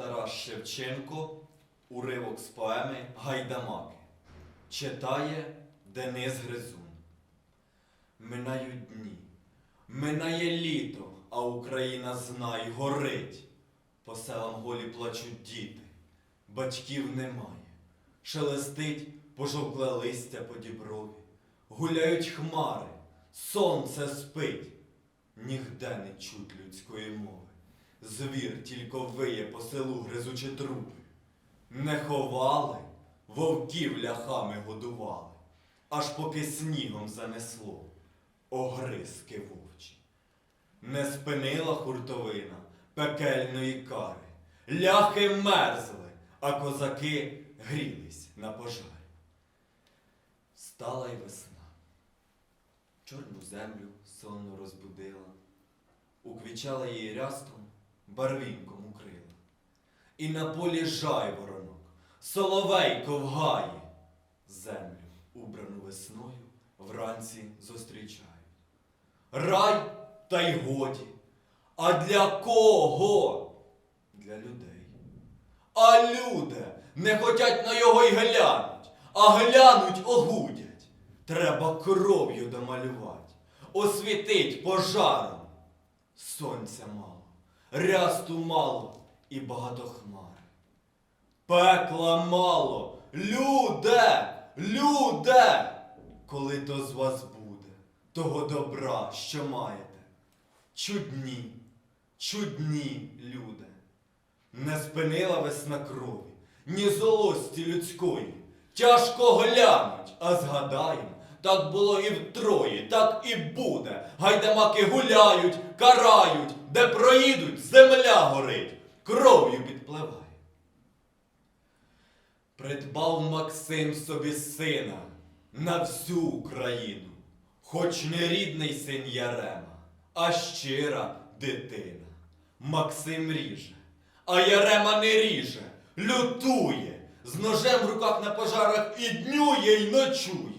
Тарас Шевченко, уривок з поеми Гайдамаки. Читає Денис Гризун. Минають дні, минає літо, а Україна знай горить. По селам голі плачуть діти, батьків немає. Шелестить пожовкле листя по діброві, гуляють хмари, сонце спить, нігде не чуть людської мови. Звір тільки виє по селу, гризучи трупи. Не ховали, вовків ляхами годували, аж поки снігом занесло огризки вовчі. Не спинила хуртовина пекельної кари. Ляхи мерзли, а козаки грілись на пожарі. Стала й весна. Чорну землю сонно розбудила, уквічала її рястом, барвінком укрила. І на полі жайворонок, соловейко в гаї, землю, убрану весною, вранці зустрічають. Рай та й годі. А для кого? Для людей. А люди не хотять на його й глянуть, а глянуть огудять. Треба кров'ю домалювати, освітить пожаром. Сонця мало, рясту мало і багато хмар. Пекла мало, люде, люде, коли то з вас буде, того добра, що маєте. Чудні, чудні люди. Не спинила весна крові, ні золості людської. Тяжко глянуть, а згадаєм, так було і втрої, так і буде. Гайдамаки гуляють, карають, де проїдуть, земля горить, кров'ю підпливає. Придбав Максим собі сина на всю Україну, хоч не рідний син Ярема, а щира дитина. Максим ріже, а Ярема не ріже, лютує, з ножем в руках на пожарах і днює, й ночує.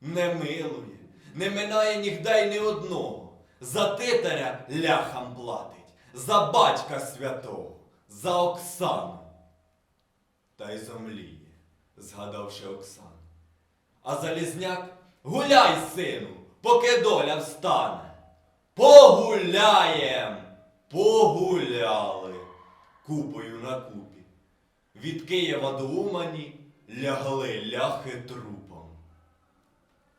Не милує, не минає нігде й ні одного. За титаря ляхам платить, за батька святого, за Оксану та й зомліє, згадавши Оксану. А Залізняк гуляй, сину, поки доля встане. Погуляєм, погуляли купою на купі. Від Києва до Умані лягли ляхи трупи.